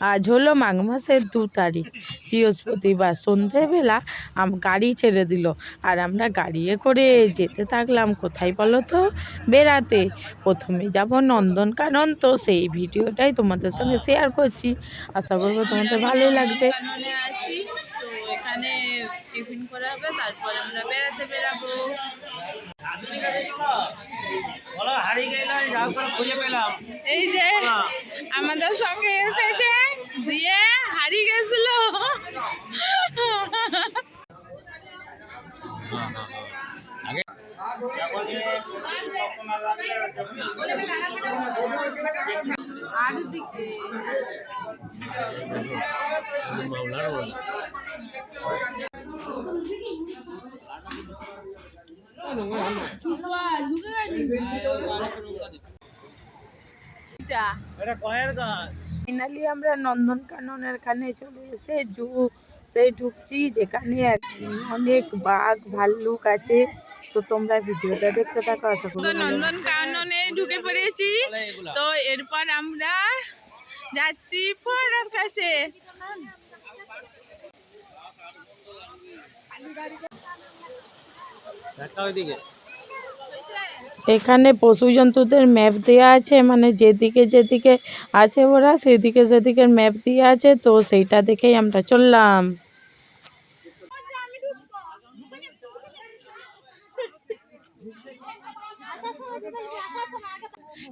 আজ হলো মাঘ মাসের দু তারিখ। বৃহস্পতিবার সন্ধেবেলা গাড়ি ছেড়ে দিল। আর আমরা গাড়িয়ে করে যেতে থাকলাম, কোথায় বলো তো? বেড়াতে। প্রথমে যাব নন্দনকানন। তো সেই ভিডিওটাই তোমাদের সঙ্গে শেয়ার করছি। আশা করব তোমাদের ভালো লাগবে। এখানে টিফিন করা হবে, তারপর আমরা বেড়াতে বেরাবো বলো হারিয়ে গেলাম যাও করে খুঁজে পেলাম। এই যে আমাদের সঙ্গে এসেছে দিয়ে হারিয়ে গেছিল। আর দিকে এটা এটা কয়ের গাছ। ফাইনালি আমরা নন্দনকাননের এখানে চলে এসে জুতে ঢুকছি যেখানে অনেক বাঘ ভাল্লুক আছে। তো তোমরা ভিডিওটা দেখতে থাকো আশা করি ভালো নন্দন কাননে ঢুকে পড়েছি। তো এরপর আমরা যাচ্ছি ফোয়ারার কাছে। একটা ওইদিকে। এখানে পশু জন্তুদের ম্যাপ দেওয়া আছে মানে যেদিকে যেদিকে আছে ওরা সেদিকে সেদিকে ম্যাপ দেওয়া আছে তো সেইটা দেখেই আমরা চললাম।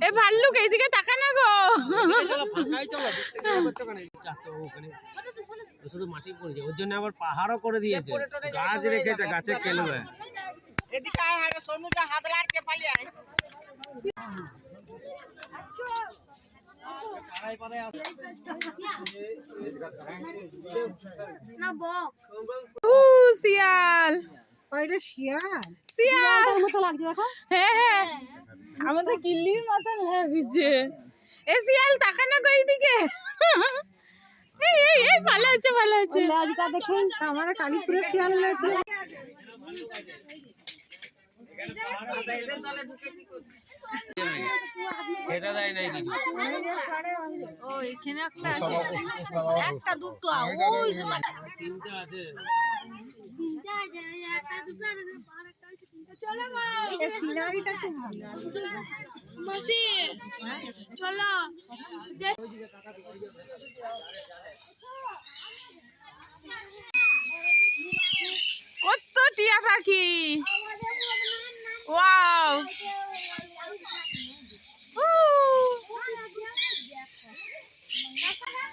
এ ভাল্লুক এইদিকে তাকা না গো। শুধু মাটি পড়েছে ওর জন্য আবার পাহাড়ও করে দিয়েছে। গাছ রেখেছে গাছে খেলবে। উ শিয়াল। ওইটা শিয়াল? শিয়াল। মতো লাগছে দেখো। হ্যাঁ হ্যাঁ। আমাদের কিল্লির মতন লাগছে। এ শিয়াল তাকা না গো এইদিকে। এই এই এই ভালো আছে ভালো আছে লেজটা দেখেন আমাদের কালীপুরের শিয়াল রয়েছে সেটা দেয় নাই কিছু। ও এখানে একটা আছে। একটা দুটো ওই তিনটে আছে। এই সিনারিটা খুব ভালো। মাসি চলো টিয়া পাখি ওয়াও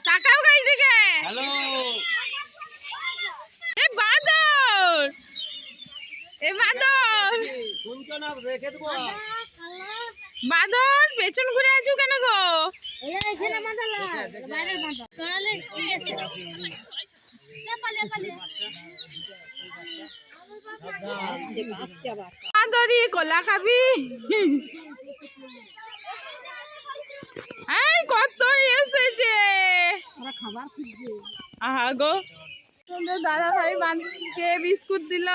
তাকাও গাই দিকে হ্যালো এ বাদর এ বাদর শুনছো না রেখে দেবো বাদর পেছন ঘুরে আছো কেন গো? বাদরি কলা খাবি? এই কত এসেছে। ওরা খাবার খুঁজছে। আহা গো। দাদা ভাই বান্ধবকে বিস্কুট দিল?